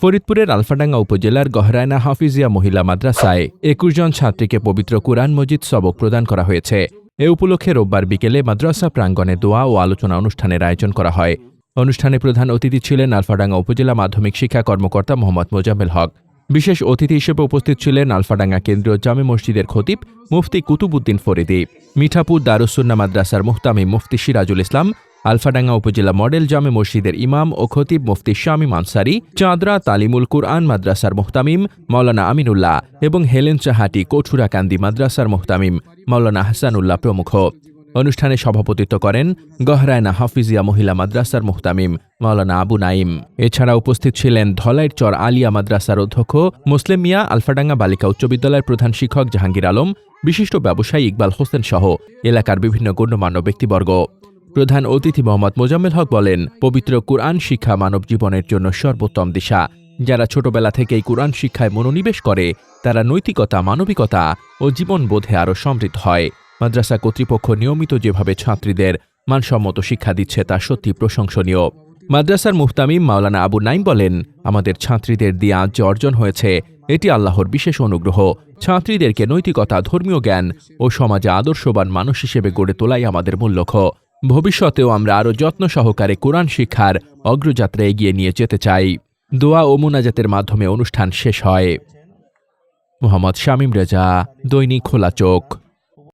ফরিদপুরের আলফাডাঙ্গা উপজেলার গহরায়না হাফিজিয়া মহিলা মাদ্রাসায় একুশ জন ছাত্রীকে পবিত্র কুরআন মজিদ সবক প্রদান করা হয়েছে। এ উপলক্ষে রোববার বিকেলে মাদ্রাসা প্রাঙ্গণে দোয়া ও আলোচনা অনুষ্ঠানের আয়োজন করা হয়। অনুষ্ঠানে প্রধান অতিথি ছিলেন আলফাডাঙ্গা উপজেলা মাধ্যমিক শিক্ষা কর্মকর্তা মোহাম্মদ মোজাম্মেল হক। বিশেষ অতিথি হিসেবে উপস্থিত ছিলেন আলফাডাঙ্গা কেন্দ্রীয় জামে মসজিদের খতিব মুফতি কুতুবুদ্দিন ফরিদি, মিঠাপুর দারুসুন্না মাদ্রাসার মুহতামি মুফতি সিরাজুল ইসলাম আলফাডাঙ্গা উপজেলা মডেল জামে মসজিদের ইমাম ও খতিব মুফতি শামীম আনসারি, চাঁদরা তালিমুল কুরআন মাদ্রাসার মুহতামিম মাওলানা আমিনুল্লাহ এবং হেলেন চাহাটি কঠুরাকান্দি মাদ্রাসার মুহতামিম মাওলানা হাসানুল্লাহ প্রমুখ। অনুষ্ঠানে সভাপতিত্ব করেন গহরায়না হাফিজিয়া মহিলা মাদ্রাসার মুহতামিম মাওলানা আবু নাইম এছাড়া উপস্থিত ছিলেন ধলাইর চর আলিয়া মাদ্রাসার অধ্যক্ষ মুসলিম মিয়া আলফাডাঙ্গা বালিকা উচ্চ বিদ্যালয়ের প্রধান শিক্ষক জাহাঙ্গীর আলম, বিশিষ্ট ব্যবসায়ী ইকবাল হোসেন সহ এলাকার বিভিন্ন গণ্যমান্য ব্যক্তিবর্গ। প্রধান অতিথি মোহাম্মদ মোজাম্মেল হক বলেন, পবিত্র কুরআন শিক্ষা মানব জীবনের জন্য সর্বোত্তম দিশা। যারা ছোটবেলা থেকেই কুরআন শিক্ষায় মনোনিবেশ করে, তারা নৈতিকতা, মানবিকতা ও জীবনবোধে আরও সমৃদ্ধ হয়। মাদ্রাসা কর্তৃপক্ষ নিয়মিত যেভাবে ছাত্রীদের মানসম্মত শিক্ষা দিচ্ছে, তা সত্যি প্রশংসনীয়। মাদ্রাসার মুহতামিম মাওলানা আবু নাইম বলেন, আমাদের ছাত্রীদের দিয়ে আজ যে অর্জন হয়েছে, এটি আল্লাহর বিশেষ অনুগ্রহ। ছাত্রীদেরকে নৈতিকতা, ধর্মীয় জ্ঞান ও সমাজে আদর্শবান মানুষ হিসেবে গড়ে তোলাই আমাদের মূল লক্ষ্য। ভবিষ্যতেও আমরা আরও যত্ন সহকারে কোরআন শিক্ষার অগ্রযাত্রা এগিয়ে নিয়ে যেতে চাই। দোয়া ও মোনাজাতের মাধ্যমে অনুষ্ঠান শেষ হয়। মোহাম্মদ শামীম রেজা, দৈনিক খোলা চোখ।